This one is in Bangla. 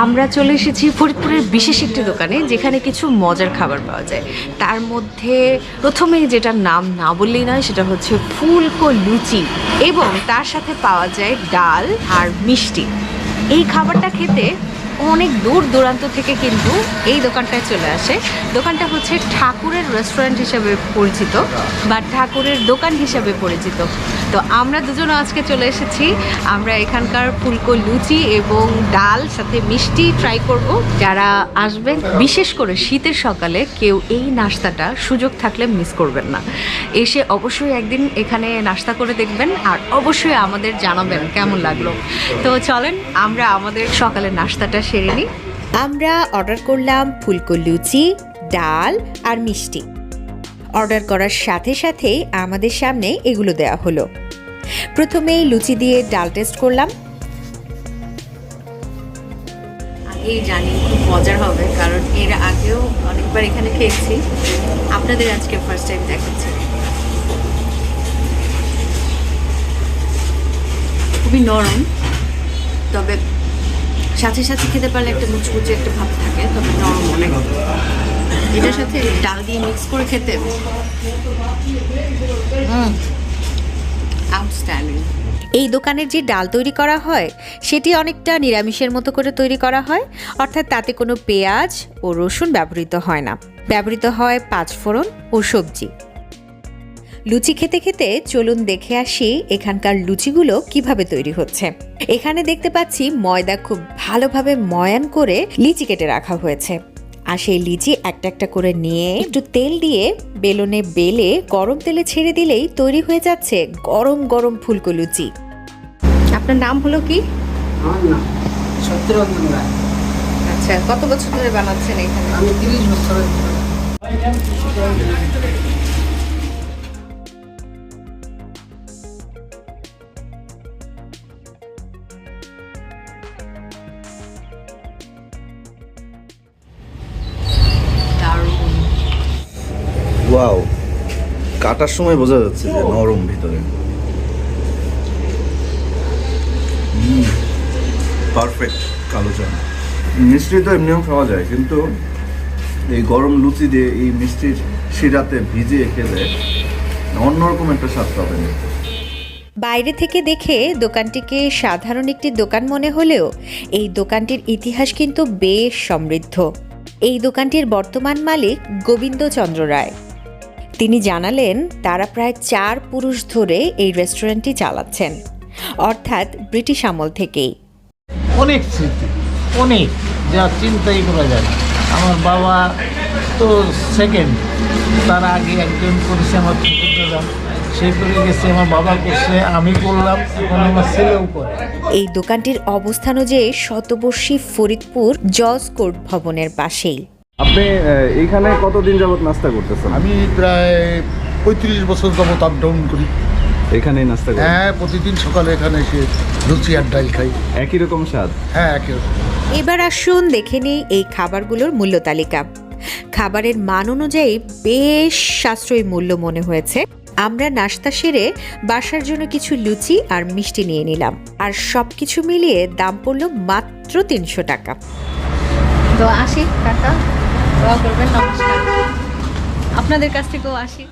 আমরা চলে এসেছি ফরিদপুরের বিশেষ একটি দোকানে, যেখানে কিছু মজার খাবার পাওয়া যায়। তার মধ্যে প্রথমে যেটার নাম না বললেই নয়, সেটা হচ্ছে ফুলকো লুচি এবং তার সাথে পাওয়া যায় ডাল আর মিষ্টি। এই খাবারটা খেতে অনেক দূর দূরান্ত থেকে কিন্তু এই দোকানটায় চলে আসে। দোকানটা হচ্ছে ঠাকুরের রেস্টুরেন্ট হিসাবে পরিচিত বা ঠাকুরের দোকান হিসাবে পরিচিত। তো আমরা দুজন আজকে চলে এসেছি। আমরা এখানকার ফুলকো লুচি এবং ডাল সাথে মিষ্টি ট্রাই করব। যারা আসবেন, বিশেষ করে শীতের সকালে কেউ এই নাস্তাটা সুযোগ থাকলে মিস করবেন না। এসে অবশ্যই একদিন এখানে নাস্তা করে দেখবেন আর অবশ্যই আমাদের জানাবেন কেমন লাগল। তো চলেন, আমরা আমাদের সকালের নাস্তাটা সেরে নিই। আমরা অর্ডার করলাম ফুলকো লুচি, ডাল আর মিষ্টি। অর্ডার করার সাথে সাথেই আমাদের সামনে এগুলো দেওয়া হলো। প্রথমেই লুচি দিয়ে ডাল টেস্ট করলাম। আগেই জানি, খুব মজার হবে, কারণ এর আগেও অনেকবার এখানে খেয়েছি। আপনাদের আজকে ফার্স্ট টাইম দেখাচ্ছি। খুবই নরম, তবে সাথে সাথে খেতে পারলে একটা মুচমুচে একটা ভাব থাকে, তবে নরম অনেক। এটার সাথে ডাল দিয়ে মিক্স করে খেতে আউটস্ট্যান্ডিং এই দোকানের যে ডাল তৈরি করা হয়, সেটি অনেকটা নিরামিষের মতো করে তৈরি করা হয়, অর্থাৎ তাতে কোনো পেঁয়াজ ও রসুন ব্যবহৃত হয় না। ব্যবহৃত হয় পাঁচফোড়ন ও সবজি। লুচি খেতে খেতে চলুন দেখে আসি এখানকার লুচিগুলো কীভাবে তৈরি হচ্ছে। এখানে দেখতে পাচ্ছি ময়দা খুব ভালোভাবে ময়ান করে লিচি কেটে রাখা হয়েছে। আর সেই লিচি একটা একটা করে নিয়ে একটু তেল দিয়ে বেলনে বেলে গরম তেলে ছেড়ে দিলেই তৈরি হয়ে যাচ্ছে গরম গরম ফুলকো লুচি। আপনার নাম হলো কি? আচ্ছা কত বছর ধরে বানাচ্ছেন এখানে? আমি তিরিশ বছরের ওয়াও কাটার সময় বোঝা যাচ্ছে যে নরম ভিতরে। পারফেক্ট কালো চা। মিষ্টি তো এমনিও খাওয়া যায়, কিন্তু এই গরম লুচি দিয়ে এই মিষ্টির শিরাতে ভিজিয়ে খেলে অন্যরকম একটা স্বাদ পাবেন। বাইরে থেকে দেখে দোকানটিকে সাধারণ একটি দোকান মনে হলেও এই দোকানটির ইতিহাস কিন্তু বেশ সমৃদ্ধ। এই দোকানটির বর্তমান মালিক গোবিন্দচন্দ্র রায়। তিনি জানালেন তারা প্রায় চার পুরুষ ধরে এই রেস্টুরেন্টটি চালাচ্ছেন অর্থাৎ ব্রিটিশ আমল থেকেই। অনেক স্মৃতি অনেক যা চিন্তাই করা যায় না। আমার বাবা তো সেকেন্ড তার আগে একজন করেছে আমার সে করে গেছে আমার বাবা করছে আমি করলাম এখন আমার ছেলেও করে। এই দোকানটির অবস্থানও যে শতবর্ষী ফরিদপুর জজ কোর্ট ভবনের পাশেই। আপনি এইখানে কতদিন যাবত নাস্তা করতেছেন? আমি প্রায় পঁয়ত্রিশ বছর যাবত আপ ডাউন করি। এখানেই নাস্তা করি হ্যাঁ প্রতিদিন সকালে এখানে এসে লুচি আর ডাল খাই। একই রকম স্বাদ? হ্যাঁ একে এবার আসুন দেখে নিই এই খাবারগুলোর মূল্য তালিকা। খাবারের মান অনুযায়ী বেশ সাশ্রয়ী মূল্য মনে হয়েছে। আমরা নাস্তা সেরে বাসার জন্য কিছু লুচি আর মিষ্টি নিয়ে নিলাম। আর সব কিছু মিলিয়ে দাম পড়ল মাত্র তিনশো টাকা। তো আসি কাকা দোয়া করবেন নমস্কার। আপনাদের কাছ থেকেও আসি।